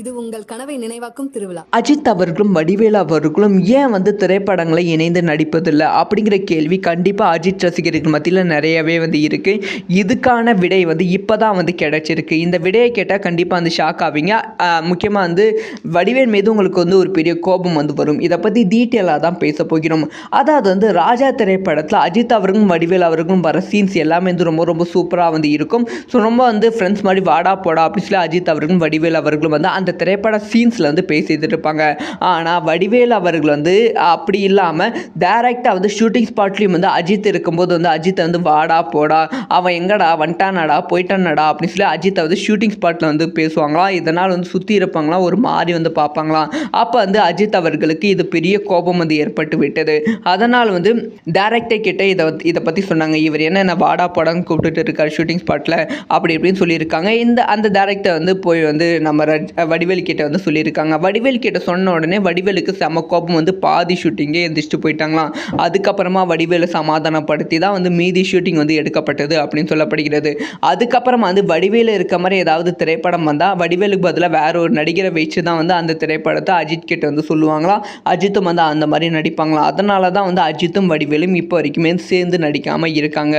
இது உங்கள் கனவை நினைவாக்கும் திருவிழா. அஜித் அவர்களும் வடிவேலு அவர்களும் ஏன் வந்து திரைப்படங்களை இணைந்து நடிப்பதில்லை அப்படிங்கிற கேள்வி கண்டிப்பாக அஜித் ரசிகர்கள் மத்தியில் நிறையவே வந்து இருக்குது இதுக்கான விடை வந்து இப்போ தான் வந்து கிடைச்சிருக்கு. இந்த விடையை கேட்டால் கண்டிப்பாக வந்து ஷாக் ஆவீங்க. முக்கியமாக வந்து வடிவேல் மீது உங்களுக்கு வந்து ஒரு பெரிய கோபம் வந்து வரும். இதை பற்றி டீட்டெயிலாக தான் பேச போகிறோம். அதாவது வந்து ராஜா திரைப்படத்தில் அஜித் அவர்களும் வடிவேல் அவர்களும் வர சீன்ஸ் எல்லாமே வந்து ரொம்ப ரொம்ப சூப்பராக வந்து இருக்கும். ஸோ ரொம்ப வந்து ஃப்ரெண்ட்ஸ் மாதிரி வாடா போடா அப்படி சொல்லி அஜித் அவர்களும் வடிவேல் அவர்களும் வந்து அந்த திரைப்பட சீன்ஸில் வந்து பேசிட்டு இருப்பாங்க ஆனால் வடிவேல் அவர்கள் வந்து அப்படி இல்லாமல் டேரெக்டாக வந்து ஷூட்டிங் ஸ்பாட்லேயும் வந்து அஜித் இருக்கும்போது வந்து அஜித்தை வந்து வாடா போடா அவன் எங்கடா வந்துட்டானடா போயிட்டானடா அப்படின்னு சொல்லி அஜித்தை வந்து ஷூட்டிங் ஸ்பாட்டில் வந்து பேசுவாங்களாம். இதனால் வந்து சுற்றி இருப்பாங்களாம் ஒரு மாதிரி வந்து பார்ப்பாங்களாம். அப்போ வந்து அஜித் அவர்களுக்கு இது பெரிய கோபம் வந்து ஏற்பட்டு விட்டது. அதனால் வந்து டேரக்டே கிட்ட இதை இதை பற்றி சொன்னாங்க. இவர் என்ன என்ன வாடா போடான்னு கூப்பிட்டுட்டு இருக்கார் ஷூட்டிங் ஸ்பாட்டில் அப்படி இப்படின்னு சொல்லியிருக்காங்க. இந்த அந்த டேரக்டர் வந்து போய் வந்து நம்ம ரஜ்- வடிவேல் கிட்ட வந்து சொல்லியிருக்காங்க. வடிவேல் கிட்ட சொன்ன உடனே வடிவேலுக்கு செம கோபம் வந்து பாதி ஷூட்டிங்கே எந்திரிச்சிட்டு போயிட்டாங்களாம். அதுக்கப்புறமா வடிவேலை சமாதானப்படுத்தி தான் வந்து மீதி ஷூட்டிங் வந்து எடுக்கப்பட்டது அப்படின்னு சொல்லப்படுகிறது. அதுக்கப்புறமா வந்து வடிவேல இருக்க மாதிரி ஏதாவது திரைப்படம் வந்தால் வடிவேலுக்கு பதிலாக வேற ஒரு நடிகரை வச்சு தான் வந்து அந்த திரைப்படத்தை அஜித் கிட்ட வந்து சொல்லுவாங்களாம். அஜித்தும் வந்து அந்த மாதிரி நடிப்பாங்களாம். அதனால தான் வந்து அஜித்தும் வடிவேலும் இப்போ வரைக்குமே சேர்ந்து நடிக்காமல் இருக்காங்க.